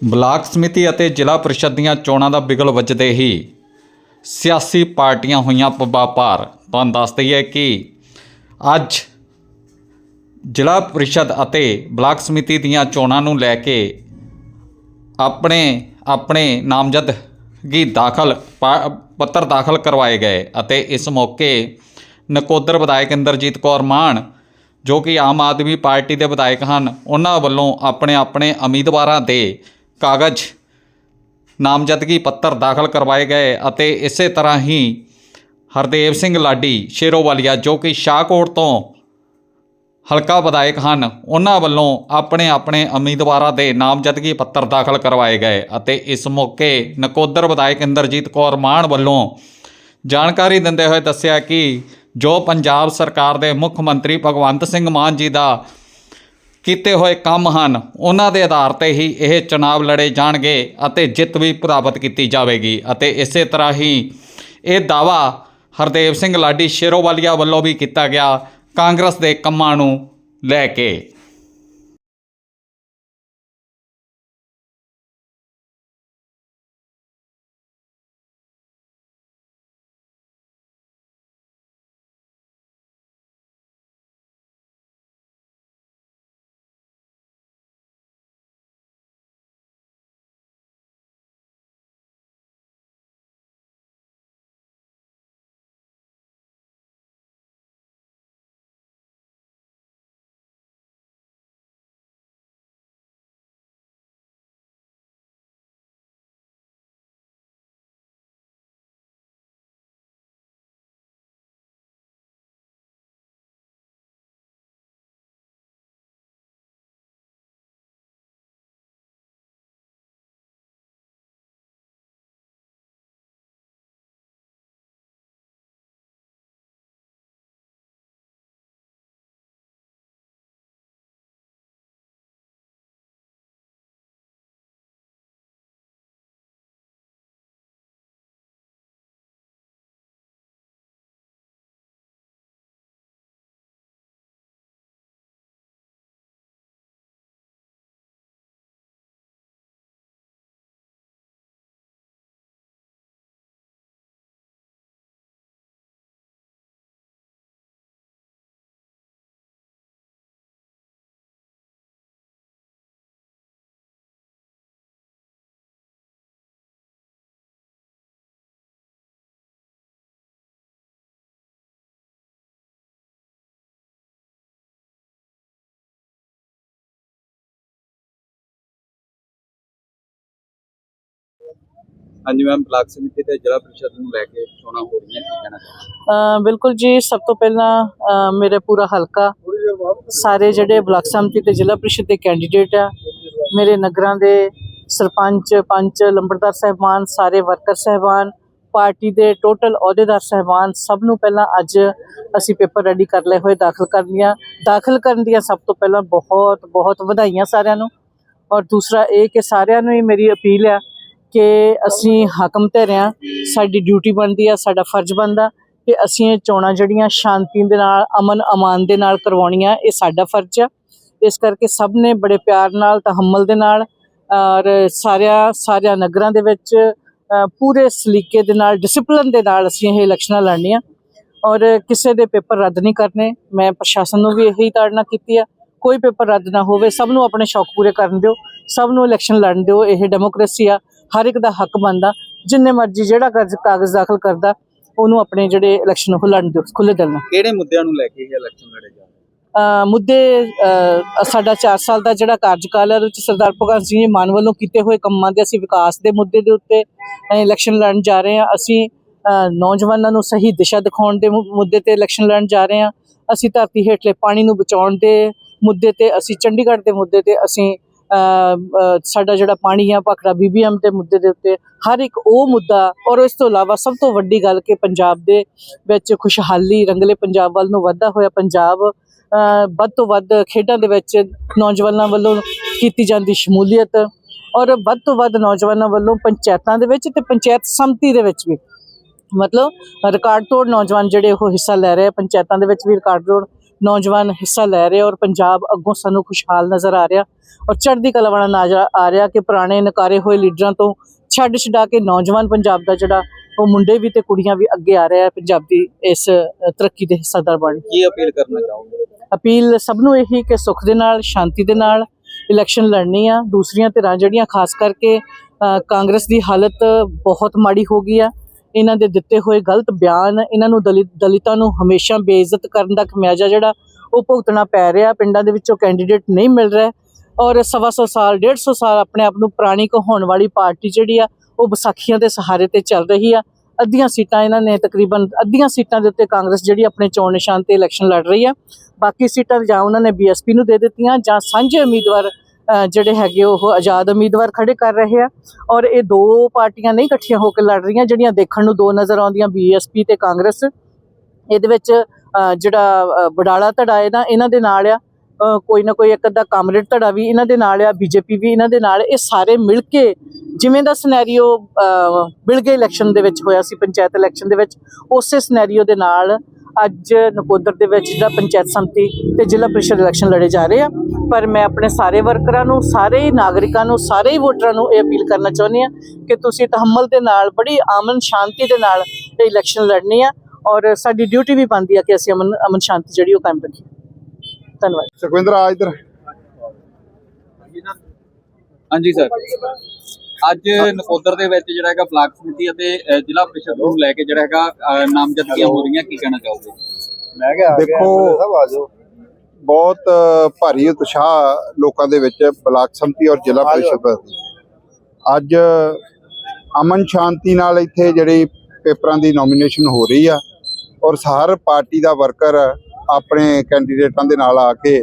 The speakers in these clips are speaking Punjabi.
ਬਲਾਕ ਸਮਿਤੀ ਅਤੇ ਜ਼ਿਲ੍ਹਾ ਪ੍ਰੀਸ਼ਦ ਦੀਆਂ ਚੋਣਾਂ ਦਾ ਬਿਗਲ ਵੱਜਦੇ ਹੀ ਸਿਆਸੀ ਪਾਰਟੀਆਂ ਹੋਈਆਂ ਪੱਬਾਂ ਤੁਹਾਨੂੰ ਦੱਸ ਦਈਏ ਕਿ ਅੱਜ ਜ਼ਿਲ੍ਹਾ ਪਰਿਸ਼ਦ ਅਤੇ ਬਲਾਕ ਸਮਿਤੀ ਦੀਆਂ ਚੋਣਾਂ ਨੂੰ ਲੈ ਕੇ ਆਪਣੇ ਆਪਣੇ ਨਾਮਜ਼ਦਗੀ ਦਾਖਲ ਪਾ- ਪੱਤਰ ਦਾਖਲ ਕਰਵਾਏ ਗਏ ਅਤੇ ਇਸ ਮੌਕੇ ਨਕੋਦਰ ਵਿਧਾਇਕ ਇੰਦਰਜੀਤ ਕੌਰ ਮਾਨ, ਜੋ ਕਿ ਆਮ ਆਦਮੀ ਪਾਰਟੀ ਦੇ ਵਿਧਾਇਕ ਹਨ, ਉਹਨਾਂ ਵੱਲੋਂ ਆਪਣੇ ਆਪਣੇ ਉਮੀਦਵਾਰਾਂ ਦੇ ਕਾਗਜ਼, ਨਾਮਜ਼ਦਗੀ ਪੱਤਰ ਦਾਖਲ ਕਰਵਾਏ ਗਏ ਅਤੇ ਇਸੇ ਤਰ੍ਹਾਂ ਹੀ ਹਰਦੇਵ ਸਿੰਘ ਲਾਡੀ ਸ਼ੇਰੋਵਾਲੀਆ, ਜੋ ਕਿ ਸ਼ਾਹਕੋਟ ਤੋਂ ਹਲਕਾ ਵਿਧਾਇਕ ਹਨ, ਉਹਨਾਂ ਵੱਲੋਂ ਆਪਣੇ ਆਪਣੇ ਉਮੀਦਵਾਰਾਂ ਦੇ ਨਾਮਜ਼ਦਗੀ ਪੱਤਰ ਦਾਖਲ ਕਰਵਾਏ ਗਏ ਅਤੇ ਇਸ ਮੌਕੇ ਨਕੋਦਰ ਵਿਧਾਇਕ ਇੰਦਰਜੀਤ ਕੌਰ ਮਾਨ ਵੱਲੋਂ ਜਾਣਕਾਰੀ ਦਿੰਦੇ ਹੋਏ ਦੱਸਿਆ ਕਿ ਜੋ ਪੰਜਾਬ ਸਰਕਾਰ ਦੇ ਮੁੱਖ ਮੰਤਰੀ ਭਗਵੰਤ ਸਿੰਘ ਮਾਨ ਜੀ ਦਾ ਕੀਤੇ ਹੋਏ ਕੰਮ ਹਨ। ਉਹਨਾਂ ਦੇ ਆਧਾਰ ਤੇ ਹੀ ਇਹ ਚੁਣਾਵ ਲੜੇ ਜਾਣਗੇ ਅਤੇ ਜਿੱਤ ਵੀ ਪ੍ਰਾਪਤ ਕੀਤੀ ਜਾਵੇਗੀ ਅਤੇ ਇਸੇ ਤਰ੍ਹਾਂ ਹੀ ਇਹ ਦਾਵਾ ਹਰਦੇਵ ਸਿੰਘ ਲਾਡੀ ਸ਼ੇਰੋਵਾਲੀਆ ਵੱਲੋਂ ਵੀ ਕੀਤਾ ਗਿਆ ਕਾਂਗਰਸ ਦੇ ਕੰਮਾਂ ਨੂੰ ਲੈ ਕੇ। ਹਾਂਜੀ ਮੈਮ ਬਲਾਕ ਸਮਿਤੀ ਤੇ ਜ਼ਿਲ੍ਹਾ ਪ੍ਰੀਸ਼ਦ ਨੂੰ ਲੈ ਕੇ ਚੋਣਾਂ ਹੋ ਰਹੀਆਂ ਕੀ ਕਹਿਣਾ ਅ, ਬਿਲਕੁਲ ਜੀ ਸਭ ਤੋਂ ਪਹਿਲਾਂ ਅ, ਮੇਰੇ ਪੂਰਾ ਹਲਕਾ ਸਾਰੇ ਜਿਹੜੇ ਬਲਾਕ ਸੰਮਤੀ ਤੇ ਜ਼ਿਲ੍ਹਾ ਪ੍ਰੀਸ਼ਦ ਦੇ ਕੈਂਡੀਡੇਟ ਆ ਮੇਰੇ ਨਗਰਾਂ ਦੇ ਸਰਪੰਚ ਪੰਚ ਲੰਬੜਦਾਰ ਸਹਿਬਾਨ ਸਾਰੇ ਵਰਕਰ ਸਹਿਬਾਨ ਪਾਰਟੀ ਦੇ ਟੋਟਲ ਅਹੁਦੇਦਾਰ ਸਹਿਬਾਨ ਸਭ ਨੂੰ ਪਹਿਲਾਂ ਅੱਜ ਅਸੀਂ ਪੇਪਰ ਰੈਡੀ ਕਰ ਲਏ ਹੋਏ ਦਾਖਲ ਕਰਨੀਆਂ ਦਾਖਲ ਕਰਨ ਦੀਆਂ ਸਭ ਤੋਂ ਪਹਿਲਾਂ ਬਹੁਤ ਬਹੁਤ ਵਧਾਈਆਂ ਸਾਰਿਆਂ ਨੂੰ। ਔਰ ਦੂਸਰਾ ਇਹ ਕਿ ਸਾਰਿਆਂ ਨੂੰ ਹੀ ਮੇਰੀ ਅਪੀਲ ਆ ਕਿ ਅਸੀਂ ਹਾਕਮ ਧਰਿਆਂ ਸਾਡੀ ਡਿਊਟੀ ਬਣਦੀ ਆ, ਸਾਡਾ ਫਰਜ਼ ਬਣਦਾ ਕਿ ਅਸੀਂ ਇਹ ਚੋਣਾਂ ਜਿਹੜੀਆਂ ਸ਼ਾਂਤੀ ਦੇ ਨਾਲ, ਅਮਨ ਅਮਾਨ ਦੇ ਨਾਲ ਕਰਵਾਉਣੀਆਂ, ਇਹ ਸਾਡਾ ਫਰਜ਼ ਆ। ਇਸ ਕਰਕੇ ਸਭ ਨੇ ਬੜੇ ਪਿਆਰ ਨਾਲ, ਤਹਮਲ ਦੇ ਨਾਲ, ਔਰ ਸਾਰਿਆਂ ਸਾਰਿਆਂ ਨਗਰਾਂ ਦੇ ਵਿੱਚ ਪੂਰੇ ਸਲੀਕੇ ਦੇ ਨਾਲ ਡਿਸਪਲਿਨ ਦੇ ਨਾਲ ਅਸੀਂ ਇਹ ਇਲੈਕਸ਼ਨਾਂ ਲੜਨੀਆਂ। ਔਰ ਕਿਸੇ ਦੇ ਪੇਪਰ ਰੱਦ ਨਹੀਂ ਕਰਨੇ, ਮੈਂ ਪ੍ਰਸ਼ਾਸਨ ਨੂੰ ਵੀ ਇਹੀ ਤਾੜਨਾ ਕੀਤੀ ਆ। ਕੋਈ ਪੇਪਰ ਰੱਦ ਨਾ ਹੋਵੇ, ਸਭ ਨੂੰ ਆਪਣੇ ਸ਼ੌਕ ਪੂਰੇ ਕਰਨ ਦਿਓ, ਸਭ ਨੂੰ ਇਲੈਕਸ਼ਨ ਲੜਨ ਦਿਓ, ਇਹ ਡੈਮੋਕ੍ਰੇਸੀ ਆ। ਹਰ ਇੱਕ ਦਾ ਹੱਕ ਬਣਦਾ ਜਿੰਨੇ ਮਰਜ਼ੀ ਜਿਹੜਾ ਕਾਗਜ਼ ਕਾਗਜ਼ ਦਾਖਲ ਕਰਦਾ ਉਹਨੂੰ ਆਪਣੇ ਜਿਹੜੇ ਇਲੈਕਸ਼ਨ ਉਹ ਲੜਨ ਦਿਓ ਖੁੱਲੇ ਦਿਲ ਨਾਲ। ਕਿਹੜੇ ਮੁੱਦਿਆਂ ਨੂੰ ਲੈ ਕੇ ਇਹ ਇਲੈਕਸ਼ਨ ਲੜੇ ਜਾ ਮੁੱਦੇ ਸਾਡਾ 4 ਸਾਲ ਦਾ ਜਿਹੜਾ ਕਾਰਜਕਾਲ ਹੈ ਉਹਦੇ ਵਿੱਚ ਸਰਦਾਰ ਭਗਤ ਸਿੰਘ ਜੀ ਮਾਨ ਵੱਲੋਂ ਕੀਤੇ ਹੋਏ ਕੰਮਾਂ ਦੇ ਅਸੀਂ ਵਿਕਾਸ ਦੇ ਮੁੱਦੇ ਦੇ ਉੱਤੇ ਇਲੈਕਸ਼ਨ ਲੜਨ ਜਾ ਰਹੇ ਹਾਂ। ਅਸੀਂ ਨੌਜਵਾਨਾਂ ਨੂੰ ਸਹੀ ਦਿਸ਼ਾ ਦਿਖਾਉਣ ਦੇ ਮੁੱਦੇ ਤੇ ਇਲੈਕਸ਼ਨ ਲੜਨ ਜਾ ਰਹੇ ਹਾਂ। ਅਸੀਂ ਧਰਤੀ ਹੇਠਲੇ ਪਾਣੀ ਨੂੰ ਬਚਾਉਣ ਦੇ ਮੁੱਦੇ ਤੇ ਅਸੀਂ ਚੰਡੀਗੜ੍ਹ ਦੇ ਮੁੱਦੇ ਤੇ ਅਸੀਂ ਸਾਡਾ ਜਿਹੜਾ ਪਾਣੀ ਆ, ਭਾਖੜਾ ਬੀਬੀਐਮ ਦੇ ਮੁੱਦੇ ਦੇ ਉੱਤੇ ਹਰ ਇੱਕ ਉਹ ਮੁੱਦਾ, ਔਰ ਇਸ ਤੋਂ ਇਲਾਵਾ ਸਭ ਤੋਂ ਵੱਡੀ ਗੱਲ ਕਿ ਪੰਜਾਬ ਦੇ ਵਿੱਚ ਖੁਸ਼ਹਾਲੀ, ਰੰਗਲੇ ਪੰਜਾਬ ਵੱਲ ਨੂੰ ਵਧਦਾ ਹੋਇਆ ਪੰਜਾਬ ਵੱਧ ਤੋਂ ਵੱਧ ਖੇਡਾਂ ਦੇ ਵਿੱਚ ਨੌਜਵਾਨਾਂ ਵੱਲੋਂ ਕੀਤੀ ਜਾਂਦੀ ਸ਼ਮੂਲੀਅਤ, ਔਰ ਵੱਧ ਤੋਂ ਵੱਧ ਨੌਜਵਾਨਾਂ ਵੱਲੋਂ ਪੰਚਾਇਤਾਂ ਦੇ ਵਿੱਚ ਤੇ ਪੰਚਾਇਤ ਸੰਮਤੀ ਦੇ ਵਿੱਚ ਵੀ। ਮਤਲਬ ਰਿਕਾਰਡ ਤੋੜ ਨੌਜਵਾਨ ਜਿਹੜੇ ਉਹ ਹਿੱਸਾ ਲੈ ਰਹੇ ਆ, ਪੰਚਾਇਤਾਂ ਦੇ ਵਿੱਚ ਵੀ ਰਿਕਾਰਡ ਤੋੜ ਨੌਜਵਾਨ ਹਿੱਸਾ ਲੈ ਰਹੇ ਔਰ ਪੰਜਾਬ ਅੱਗੋਂ ਸਾਨੂੰ ਖੁਸ਼ਹਾਲ ਨਜ਼ਰ ਆ ਰਿਹਾ ਔਰ ਚੜ੍ਹਦੀ ਕਲਾ ਵਾਲਾ ਨਜ਼ਰ ਆ ਰਿਹਾ ਕਿ ਪੁਰਾਣੇ ਨਕਾਰੇ ਹੋਏ ਲੀਡਰਾਂ ਤੋਂ ਛੱਡ ਛਡਾ ਕੇ ਨੌਜਵਾਨ ਪੰਜਾਬ ਦਾ ਜਿਹੜਾ ਉਹ ਮੁੰਡੇ ਵੀ ਤੇ ਕੁੜੀਆਂ ਵੀ ਅੱਗੇ ਆ ਰਿਹਾ ਹੈ ਪੰਜਾਬ ਦੀ ਇਸ ਤਰੱਕੀ ਦੇ ਹਿੱਸਾਦਾਰ ਬਣ ਕੀ। ਅਪੀਲ ਕਰਨਾ ਚਾਹੋਗੇ? ਅਪੀਲ ਸਭ ਨੂੰ ਇਹੀ ਕਿ ਸੁੱਖ ਦੇ ਨਾਲ ਸ਼ਾਂਤੀ ਦੇ ਨਾਲ ਇਲੈਕਸ਼ਨ ਲੜਨੀ ਆ। ਦੂਸਰੀਆਂ ਧਿਰਾਂ ਜਿਹੜੀਆਂ ਖਾਸ ਕਰਕੇ ਕਾਂਗਰਸ ਦੀ ਹਾਲਤ ਬਹੁਤ ਮਾੜੀ ਹੋ ਗਈ ਆ। ਇਹਨਾਂ ਦੇ ਦਿੱਤੇ ਹੋਏ ਗਲਤ ਬਿਆਨ, ਇਹਨਾਂ ਨੂੰ ਦਲਿਤ, ਦਲਿਤਾਂ ਨੂੰ ਹਮੇਸ਼ਾ ਬੇਇੱਜ਼ਤ ਕਰਨ ਦਾ ਖਮਿਆਜਾ ਜਿਹੜਾ ਉਹ ਭੁਗਤਣਾ ਪੈ ਰਿਹਾ, ਪਿੰਡਾਂ ਦੇ ਵਿੱਚੋਂ ਕੈਂਡੀਡੇਟ ਨਹੀਂ ਮਿਲ ਰਿਹਾ ਔਰ ਸਵਾ ਸੌ ਸਾਲ, ਡੇਢ ਸੌ ਸਾਲ ਆਪਣੇ ਆਪ ਨੂੰ ਪੁਰਾਣੀ ਕਹਾਉਣ ਵਾਲੀ ਪਾਰਟੀ ਜਿਹੜੀ ਆ, ਉਹ ਵਿਸਾਖੀਆਂ ਦੇ ਸਹਾਰੇ ਤੇ ਚੱਲ ਰਹੀ ਆ। ਅੱਧੀਆਂ ਸੀਟਾਂ ਇਹਨਾਂ ਨੇ ਤਕਰੀਬਨ, ਅੱਧੀਆਂ ਸੀਟਾਂ ਦੇ ਉੱਤੇ ਕਾਂਗਰਸ ਜਿਹੜੀ ਆਪਣੇ ਚੋਣ ਨਿਸ਼ਾਨ ਤੇ ਇਲੈਕਸ਼ਨ ਲੜ ਰਹੀ ਆ। ਬਾਕੀ ਸੀਟਾਂ ਜਾਂ ਉਹਨਾਂ ਨੇ ਬੀਐਸਪੀ ਨੂੰ ਦੇ ਦਿੱਤੀਆਂ ਜਾਂ ਸਾਂਝੇ ਉਮੀਦਵਾਰ ਜਿਹੜੇ ਹੈਗੇ ਉਹ ਆਜ਼ਾਦ ਉਮੀਦਵਾਰ ਖੜੇ ਕਰ ਰਹੇ ਆ ਔਰ ਇਹ ਦੋ ਪਾਰਟੀਆਂ ਨਹੀਂ ਇਕੱਠੀਆਂ ਹੋ ਕੇ ਲੜ ਰਹੀਆਂ, ਜਿਹੜੀਆਂ ਦੇਖਣ ਨੂੰ ਦੋ ਨਜ਼ਰ ਆਉਂਦੀਆਂ ਬੀਐਸਪੀ ਤੇ ਕਾਂਗਰਸ। ਇਹਦੇ ਵਿੱਚ ਜਿਹੜਾ ਬਡਾਲਾ ਧੜਾ ਇਹਦਾ ਇਹਨਾਂ ਦੇ ਨਾਲ ਆ। ਕੋਈ ਨਾ ਕੋਈ ਇੱਕ ਅੱਧਾ ਕਾਮਰੇਡ ਧੜਾ ਵੀ ਇਹਨਾਂ ਦੇ ਨਾਲ ਆ ਬੀਜੇਪੀ ਵੀ ਇਹਨਾਂ ਦੇ ਨਾਲ। ਇਹ ਸਾਰੇ ਮਿਲ ਕੇ ਜਿਵੇਂ ਦਾ ਸਿਨੈਰੀਓ ਬਿਲਗੇ ਇਲੈਕਸ਼ਨ ਦੇ ਵਿੱਚ ਹੋਇਆ ਸੀ, ਪੰਚਾਇਤ ਇਲੈਕਸ਼ਨ ਦੇ ਵਿੱਚ, ਉਸੇ ਸਿਨੈਰੀਓ ਦੇ ਨਾਲ ਅੱਜ ਨਕੋਦਰ ਦੇ ਵਿੱਚ ਜਿਹੜਾ ਪੰਚਾਇਤ ਸੰਮਤੀ ਤੇ ਜ਼ਿਲ੍ਹਾ ਪ੍ਰੀਸ਼ਦ ਇਲੈਕਸ਼ਨ ਲੜੇ ਜਾ ਰਹੇ ਆ। ਪਰ ਮੈਂ ਆਪਣੇ ਸਾਰੇ ਵਰਕਰਾਂ ਨੂੰ ਸਾਰੇ ਹੀ ਨਾਗਰਿਕਾਂ ਨੂੰ ਸਾਰੇ ਹੀ ਵੋਟਰਾਂ ਨੂੰ ਇਹ ਅਪੀਲ ਕਰਨਾ ਚਾਹੁੰਦੀ ਆ ਕਿ ਤੁਸੀਂ ਤਹਮਲ ਦੇ ਨਾਲ ਬੜੀ ਅਮਨ ਸ਼ਾਂਤੀ ਦੇ ਨਾਲ ਇਹ ਇਲੈਕਸ਼ਨ ਲੜਨੀ ਆ ਔਰ ਸਾਡੀ ਡਿਊਟੀ ਵੀ ਬਣਦੀ ਆ ਕਿ ਅਸੀਂ ਅਮਨ ਅਮਨ ਸ਼ਾਂਤੀ ਜਿਹੜੀ ਉਹ ਕਾਇਮ ਰੱਖੀਏ। ਧੰਨਵਾਦ। ਸੁਖਵਿੰਦਰ ਆ ਇੱਧਰ। ਹਾਂਜੀ ਸਰ। ਅੱਜ ਨਕੋਦਰ ਦੇ ਵਿੱਚ ਜਿਹੜਾ ਹੈਗਾ ਬਲਾਕ ਸਮਿਤੀ ਅਤੇ ਜ਼ਿਲ੍ਹਾ ਪ੍ਰੀਸ਼ਦ ਨੂੰ ਲੈ ਕੇ ਜਿਹੜਾ ਹੈਗਾ ਨਾਮਜ਼ਦਗੀਆਂ ਹੋ ਰਹੀਆਂ ਕੀ ਕਹਿਣਾ ਚਾਹੋਗੇ? ਮੈਂ ਕਿਹਾ ਦੇਖੋ ਬਹੁਤ ਭਾਰੀ ਉਤਸ਼ਾਹ ਲੋਕਾਂ ਦੇ ਵਿੱਚ ਬਲਾਕ ਸੰਮਤੀ ਔਰ ਜ਼ਿਲ੍ਹਾ ਪ੍ਰੀਸ਼ਦ। ਅੱਜ ਅਮਨ ਸ਼ਾਂਤੀ ਨਾਲ ਇੱਥੇ ਜਿਹੜੀ ਪੇਪਰਾਂ ਦੀ ਨੋਮੀਨੇਸ਼ਨ ਹੋ ਰਹੀ ਆ ਔਰ ਹਰ ਪਾਰਟੀ ਦਾ ਵਰਕਰ ਆਪਣੇ ਕੈਂਡੀਡੇਟਾਂ ਦੇ ਨਾਲ ਆ ਕੇ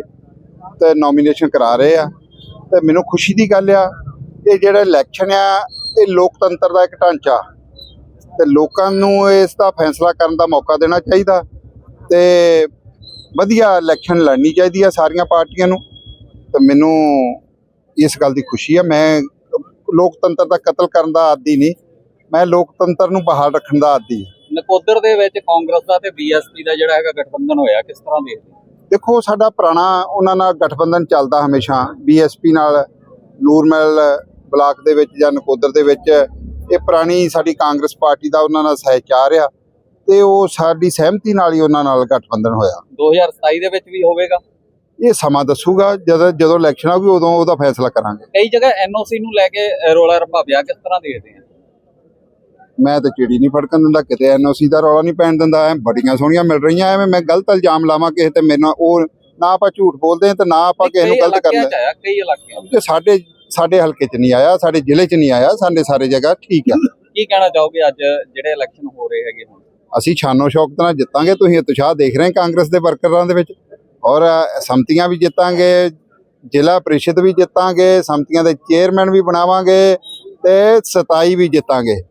ਤੇ ਨੋਮੀਨੇਸ਼ਨ ਕਰਾ ਰਹੇ ਆ। ਤੇ ਮੈਨੂੰ ਖੁਸ਼ੀ ਦੀ ਗੱਲ ਆ ਇਹ ਜਿਹੜਾ ਇਲੈਕਸ਼ਨ ਆ ਇਹ ਲੋਕਤੰਤਰ ਦਾ ਇੱਕ ਢਾਂਚਾ। ਤੇ ਲੋਕਾਂ ਨੂੰ ਇਸ ਦਾ ਫੈਸਲਾ ਕਰਨ ਦਾ ਮੌਕਾ ਦੇਣਾ ਚਾਹੀਦਾ। ਤੇ ਵਧੀਆ ਇਲੈਕਸ਼ਨ ਲੜਨੀ ਚਾਹੀਦੀ ਆ ਸਾਰੀਆਂ ਪਾਰਟੀਆਂ ਨੂੰ। ਤੇ ਮੈਨੂੰ ਇਸ ਗੱਲ ਦੀ ਖੁਸ਼ੀ ਆ ਮੈਂ ਲੋਕਤੰਤਰ ਦਾ ਕਤਲ ਕਰਨ ਦਾ ਆਦੀ ਨਹੀਂ। ਮੈਂ ਲੋਕਤੰਤਰ ਨੂੰ ਬਹਾਲ ਰੱਖਣ ਦਾ ਆਦੀ। ਨਕੋਦਰ ਦੇ ਵਿੱਚ ਕਾਂਗਰਸ ਦਾ ਤੇ ਬੀਐਸਪੀ ਦਾ ਜਿਹੜਾ ਹੈਗਾ ਗਠਬੰਧਨ ਹੋਇਆ ਕਿਸ ਤਰ੍ਹਾਂ ਦੇਖਦੇ? ਦੇਖੋ ਸਾਡਾ ਪੁਰਾਣਾ ਉਹਨਾਂ ਨਾਲ ਗਠਬੰਧਨ ਚੱਲਦਾ ਹਮੇਸ਼ਾ। ਬੀਐਸਪੀ ਨਾਲ ਨੂਰਮਹਿਲ ਬਲਾਕ ਦੇ ਵਿੱਚ ਜਾਂ ਨਕੋਦਰ ਦੇ ਵਿੱਚ ਇਹ ਪੁਰਾਣੀ ਸਾਡੀ ਕਾਂਗਰਸ ਪਾਰਟੀ ਦਾ ਉਹਨਾਂ ਨਾਲ ਸਹਿਚਾਰ ਆ ਤੇ ਉਹ ਸਾਡੀ ਸਹਿਮਤੀ ਨਾਲ ਹੀ ਉਹਨਾਂ ਨਾਲ ਗਠਬੰਧਨ ਹੋਇਆ। 2027 ਦੇ ਵਿੱਚ ਵੀ ਹੋਵੇਗਾ? ਇਹ ਸਮਾਂ ਦੱਸੂਗਾ ਜਦੋਂ ਜਦੋਂ ਇਲੈਕਸ਼ਨ ਆਊਗੀ ਉਦੋਂ ਉਹਦਾ ਫੈਸਲਾ ਕਰਾਂਗੇ। ਕਈ ਜਗ੍ਹਾ ਐਨਓਸੀ ਨੂੰ ਲੈ ਕੇ ਰੌਲਾ ਰੱਪਾ ਪਿਆ ਕਿਸ ਤਰ੍ਹਾਂ ਦੇਖਦੇ ਆ? ਮੈਂ ਤਾਂ ਚਿੜੀ ਨਹੀਂ ਫੜਕਣ ਦਿੰਦਾ ਕਿਤੇ ਐਨਓਸੀ ਦਾ ਰੌਲਾ ਨਹੀਂ ਪੈਣ ਦਿੰਦਾ ਐ ਬੜੀਆਂ ਸੋਹਣੀਆਂ ਮਿਲ ਰਹੀਆਂ ਐਵੇਂ ਮੈਂ ਗਲਤ ਇਲਜ਼ਾਮ ਲਾਵਾਂ ਕਿਸੇ ਤੇ ਮੇਰੇ ਨਾਲ ਉਹ ਨਾ ਆਪਾਂ ਝੂਠ ਬੋਲਦੇ ਤੇ ਨਾ ਆਪਾਂ ਕਿਸੇ ਨੂੰ ਗਲਤ ਕਰਦੇ। ਕਈ ਇਲਾਕਿਆਂ। ਤੇ ਸਾਡੇ ਸਾਡੇ ਹਲਕੇ 'ਚ ਨਹੀਂ ਆਇਆ ਸਾਡੇ ਜ਼ਿਲ੍ਹੇ 'ਚ ਨਹੀਂ ਆਇਆ ਸਾਡੇ ਸਾਰੇ ਜਗ੍ਹਾ ਠੀਕ ਆ। ਕੀ ਕਹਿਣਾ ਚਾਹੋਗੇ ਅੱਜ ਜਿਹੜੇ ਇਲੈਕਸ਼ਨ ਹੋ ਰਹੇ ਹੈਗੇ ਹੁਣ? ਅਸੀਂ ਛਾਨੋ ਸ਼ੌਕਤ ਨਾਲ ਜਿੱਤਾਂਗੇ ਤੁਸੀਂ ਉਤਸ਼ਾਹ ਦੇਖ ਰਹੇ ਕਾਂਗਰਸ ਦੇ ਵਰਕਰਾਂ ਦੇ ਵਿੱਚ। ਔਰ ਸੰਮਤੀਆਂ ਵੀ ਜਿੱਤਾਂਗੇ ਜ਼ਿਲ੍ਹਾ ਪ੍ਰੀਸ਼ਦ ਵੀ ਜਿੱਤਾਂਗੇ ਸੰਮਤੀਆਂ ਦੇ ਚੇਅਰਮੈਨ ਵੀ ਬਣਾਵਾਂਗੇ ਤੇ 27 ਵੀ ਜਿੱਤਾਂਗੇ।